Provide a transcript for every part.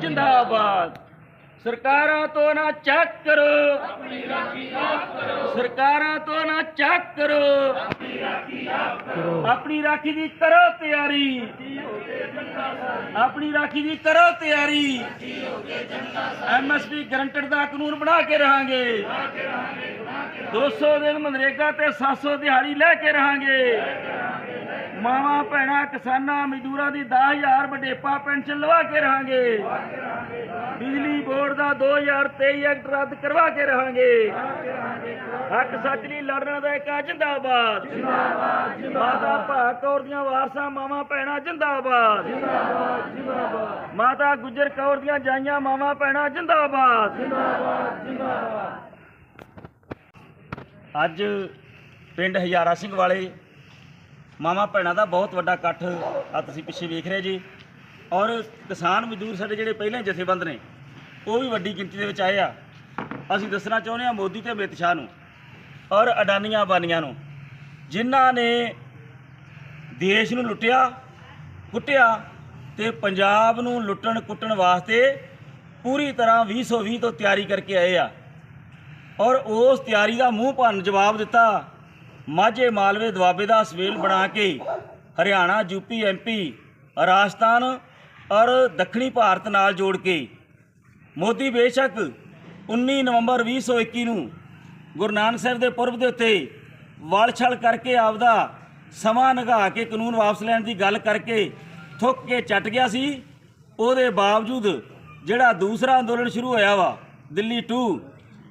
ਜਿੰਦਾਬਾਦ ਸਰਕਾਰਾਂ ਤੋਂ ਨਾ ਚੱਕ ਕਰੋ। ਆਪਣੀ ਰਾਖੀ ਆਪ ਕਰੋ ਸਰਕਾਰਾਂ ਤੋਂ ਨਾ ਚੱਕ ਕਰੋ। ਆਪਣੀ ਰਾਖੀ ਆਪ ਕਰੋ ਆਪਣੀ ਰਾਖੀ ਦੀ ਕਰੋ ਤਿਆਰੀ। ਆਪਣੀ ਰਾਖੀ ਦੀ ਕਰੋ ਤਿਆਰੀ। ਐਮਐਸਪੀ ਗਰੰਟਡ ਦਾ ਕਾਨੂੰਨ ਬਣਾ ਕੇ ਰਹਾਂਗੇ। 200 ਦਿਨ ਮਨਰੇਗਾ ਤੇ 700 ਦਿਹਾੜੀ ਲੈ ਕੇ ਰਹਾਂਗੇ। ਮਾਵਾਂ, ਭੈਣਾਂ, ਕਿਸਾਨਾਂ, ਮਜ਼ਦੂਰਾਂ ਦੀ 10000 ਵਡੇਪਾ ਪੈਨਸ਼ਨ ਲਵਾ ਕੇ ਰਹਾਂਗੇ। ਬਿਜਲੀ ਬੋਰਡ ਦਾ 2023 ਐਕਟ ਰੱਦ ਕਰਵਾ ਕੇ ਰਹਾਂਗੇ। ਹੱਕ ਸੱਚ ਲਈ ਲੜਨ ਦਾ ਇੱਕ ਜਿੰਦਾਬਾਦ ਜਿੰਦਾਬਾਦ। ਮਾਤਾ ਭਾਗ ਕੌਰ ਦੀਆਂ ਵਾਰਸਾਂ, ਮਾਵਾਂ, ਭੈਣਾਂ, ਜਿੰਦਾਬਾਦ। ਜਿੰਦਾਬਾਦ ਜਿੰਦਾਬਾਦ ਮਾਤਾ ਗੁਜਰ ਕੌਰ ਦੀਆਂ ਜਾਈਆਂ, ਮਾਵਾਂ, ਭੈਣਾਂ ਜਿੰਦਾਬਾਦ ਜਿੰਦਾਬਾਦ ਜਿੰਦਾਬਾਦ। ਅੱਜ ਪਿੰਡ ਹਜ਼ਾਰਾ ਸਿੰਘ ਵਾਲੇ ਮਾਮਾ ਭੈਣਾਂ ਦਾ ਬਹੁਤ ਵੱਡਾ ਇਕੱਠ ਆ ਤੁਸੀਂ ਪਿੱਛੇ ਵੇਖ ਰਹੇ ਜੀ। ਔਰ ਕਿਸਾਨ ਮਜ਼ਦੂਰ ਸਾਡੇ ਜਿਹੜੇ ਪਹਿਲਾਂ ਜਥੇਬੰਦ ਨੇ, ਉਹ ਵੀ ਵੱਡੀ ਗਿਣਤੀ ਦੇ ਵਿੱਚ ਆਏ ਆ। ਅਸੀਂ ਦੱਸਣਾ ਚਾਹੁੰਦੇ ਆ ਮੋਦੀ ਤੇ ਅਮਿਤ ਸ਼ਾਹ ਨੂੰ ਔਰ ਅਡਾਨੀਆਂ ਬਾਨੀਆਂ ਨੂੰ, ਜਿਨ੍ਹਾਂ ਨੇ ਦੇਸ਼ ਨੂੰ ਲੁੱਟਿਆ, ਕੁੱਟਿਆ ਤੇ ਪੰਜਾਬ ਨੂੰ ਲੁੱਟਣ ਕੁੱਟਣ ਵਾਸਤੇ ਪੂਰੀ ਤਰ੍ਹਾਂ 2020 ਤੋਂ ਤਿਆਰੀ ਕਰਕੇ ਆਏ ਆ। ਔਰ ਉਸ ਤਿਆਰੀ ਦਾ ਮੂੰਹ ਭੰਨ ਜਵਾਬ ਦਿੱਤਾ ਮਾਝੇ ਮਾਲਵੇ ਦੁਆਬੇ ਦਾ ਸਵੇਲ ਬਣਾ ਕੇ ਹਰਿਆਣਾ ਯੂਪੀ ਐਮਪੀ ਰਾਜਸਥਾਨ ਔਰ ਦੱਖਣੀ ਭਾਰਤ ਨਾਲ ਜੋੜ ਕੇ। ਮੋਦੀ ਬੇਸ਼ੱਕ 19 ਨਵੰਬਰ 2021 ਨੂੰ ਗੁਰੂ ਨਾਨਕ ਸਾਹਿਬ ਦੇ ਪੁਰਬ ਦੇ ਉੱਤੇ ਵਲਛਲ ਕਰਕੇ ਆਪਦਾ ਸਮਾਂ ਨਗਾ ਕੇ ਕਾਨੂੰਨ ਵਾਪਸ ਲੈਣ ਦੀ ਗੱਲ ਕਰਕੇ ਥੁੱਕ ਕੇ ਚੱਟ ਗਿਆ ਸੀ। ਉਹਦੇ ਬਾਵਜੂਦ ਜਿਹੜਾ ਦੂਸਰਾ ਅੰਦੋਲਨ ਸ਼ੁਰੂ ਹੋਇਆ ਵਾ, ਦਿੱਲੀ 2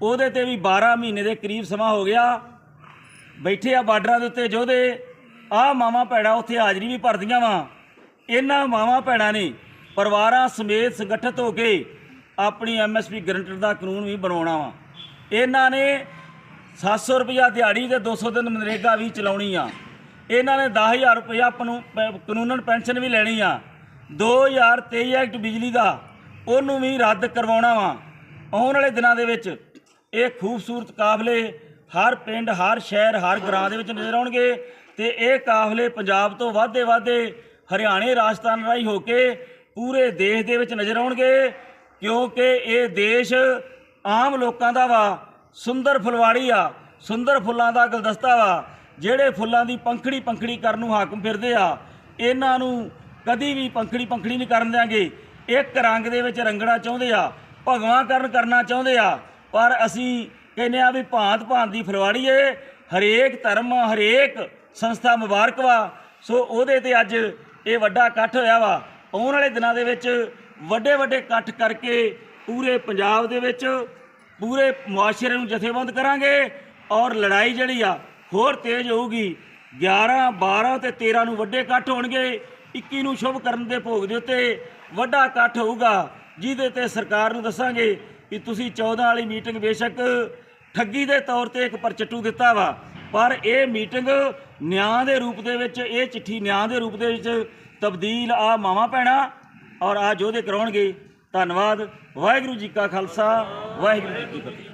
ਉਹਦੇ ਤੇ ਵੀ 12 ਮਹੀਨੇ ਦੇ ਕਰੀਬ ਸਮਾਂ ਹੋ ਗਿਆ। ਬੈਠੇ ਆ ਬਾਰਡਰਾਂ ਦੇ ਉੱਤੇ ਜੋਧੇ। ਆ ਮਾਵਾਂ ਭੈਣਾਂ ਉੱਥੇ ਹਾਜ਼ਰੀ ਵੀ ਭਰਦੀਆਂ ਵਾ। ਇਹਨਾਂ ਮਾਵਾਂ ਭੈਣਾਂ ਨੇ ਪਰਿਵਾਰਾਂ ਸਮੇਤ ਸੰਗਠਿਤ ਹੋ ਕੇ ਆਪਣੀ ਐਮਐਸਪੀ ਗਰੰਟਰ ਦਾ ਕਾਨੂੰਨ ਵੀ ਬਣਾਉਣਾ ਵਾ। ਇਹਨਾਂ ਨੇ 700 ਰੁਪਇਆ ਦਿਹਾੜੀ ਤੇ 200 ਦਿਨ ਮਨਰੇਗਾ ਵੀ ਚਲਾਉਣੀ ਆ। ਇਹਨਾਂ ਨੇ 10000 ਰੁਪਇਆ ਆਪਾਂ ਨੂੰ ਪ- ਕਾਨੂੰਨਨ ਪੈਨਸ਼ਨ ਵੀ ਲੈਣੀ ਆ। 2023 ਐਕਟ ਬਿਜਲੀ ਦਾ, ਉਹਨੂੰ ਵੀ ਰੱਦ ਕਰਵਾਉਣਾ ਵਾ। ਆਉਣ ਵਾਲੇ ਦਿਨਾਂ ਦੇ ਵਿੱਚ ਇਹ ਖੂਬਸੂਰਤ ਕਾਫਲੇ ਹਰ ਪਿੰਡ, ਹਰ ਸ਼ਹਿਰ, ਹਰ ਗ੍ਰਾਂ ਦੇ ਵਿੱਚ ਨਜ਼ਰ ਆਉਣਗੇ ਤੇ ਇਹ ਕਾਫਲੇ ਪੰਜਾਬ ਤੋਂ ਵਾਧੇ ਵਾਧੇ ਹਰਿਆਣੇ, ਰਾਜਸਥਾਨ ਰਾਹੀਂ ਹੋ ਕੇ ਪੂਰੇ ਦੇਸ਼ ਦੇ ਵਿੱਚ ਨਜ਼ਰ ਆਉਣਗੇ ਕਿਉਂਕਿ ਇਹ ਦੇਸ਼ ਆਮ ਲੋਕਾਂ ਦਾ ਵਾ, ਸੁੰਦਰ ਫੁਲਵਾੜੀ ਆ, ਸੁੰਦਰ ਫੁੱਲਾਂ ਦਾ ਗੁਲਦਸਤਾ ਵਾ, ਜਿਹੜੇ ਫੁੱਲਾਂ ਦੀ ਪੰਖੜੀ ਪੰਖੜੀ ਕਰਨ ਨੂੰ ਹਾਕਮ ਫਿਰਦੇ ਆ, ਇਹਨਾਂ ਨੂੰ ਕਦੀ ਵੀ ਪੰਖੜੀ ਪੰਖੜੀ ਨਹੀਂ ਕਰਨ ਦਿਆਂਗੇ। ਇੱਕ ਰੰਗ ਦੇ ਵਿੱਚ ਰੰਗਣਾ ਚਾਹੁੰਦੇ ਆ ਭਗਵਾਂ ਕਰਨ ਕਰਨਾ ਚਾਹੁੰਦੇ ਆ, ਪਰ ਅਸੀਂ ਕਹਿੰਦੇ ਆ ਵੀ ਭਾਂਤ ਭਾਂਤ ਦੀ ਫੁਲਵਾੜੀ ਏ ਹਰੇਕ ਧਰਮ, ਹਰੇਕ ਸੰਸਥਾ ਮੁਬਾਰਕ ਵਾ। ਸੋ ਉਹਦੇ ਤੇ ਅੱਜ ਇਹ ਵੱਡਾ ਇਕੱਠ ਹੋਇਆ ਵਾ। ਆਉਣ ਵਾਲੇ ਦਿਨਾਂ ਦੇ ਵਿੱਚ ਵੱਡੇ ਵੱਡੇ ਇਕੱਠ ਕਰਕੇ ਪੂਰੇ ਪੰਜਾਬ ਦੇ ਵਿੱਚ ਪੂਰੇ ਮੁਆਸ਼ਰੇ ਨੂੰ ਜਥੇਬੰਦ ਕਰਾਂਗੇ ਔਰ ਲੜਾਈ ਜਿਹੜੀ ਆ ਹੋਰ ਤੇਜ਼ ਹੋਊਗੀ। 11 12 ਤੇ 13 ਨੂੰ ਵੱਡੇ ਇਕੱਠ ਹੋਣਗੇ। 21 ਨੂੰ ਸ਼ੁਭ ਕਰਨ ਦੇ ਭੋਗ ਦੇ ਉੱਤੇ ਵੱਡਾ ਇਕੱਠ ਹੋਊਗਾ। ਜਿਹਦੇ ਤੇ ਸਰਕਾਰ ਨੂੰ ਦੱਸਾਂਗੇ ਕਿ ਤੁਸੀਂ 14 ਵਾਲੀ ਮੀਟਿੰਗ ਬੇਸ਼ੱਕ ਠੱਗੀ ਦੇ ਤੌਰ ਤੇ ਇੱਕ ਪਰਚਟੂ ਦਿੱਤਾ ਵਾ। ਪਰ ਇਹ ਮੀਟਿੰਗ ਨਿਆਂ ਦੇ ਰੂਪ ਦੇ ਵਿੱਚ, ਇਹ ਚਿੱਠੀ ਨਿਆਂ ਦੇ ਰੂਪ ਦੇ ਵਿੱਚ ਤਬਦੀਲ ਆ ਮਾਵਾਂ ਭੈਣਾਂ ਔਰ ਆ ਯੋਧੇ ਕਰਾਉਣਗੇ। ਧੰਨਵਾਦ। ਵਾਹਿਗੁਰੂ ਜੀ ਕਾ ਖਾਲਸਾ, ਵਾਹਿਗੁਰੂ ਜੀ ਕੀ ਫਤਿਹ।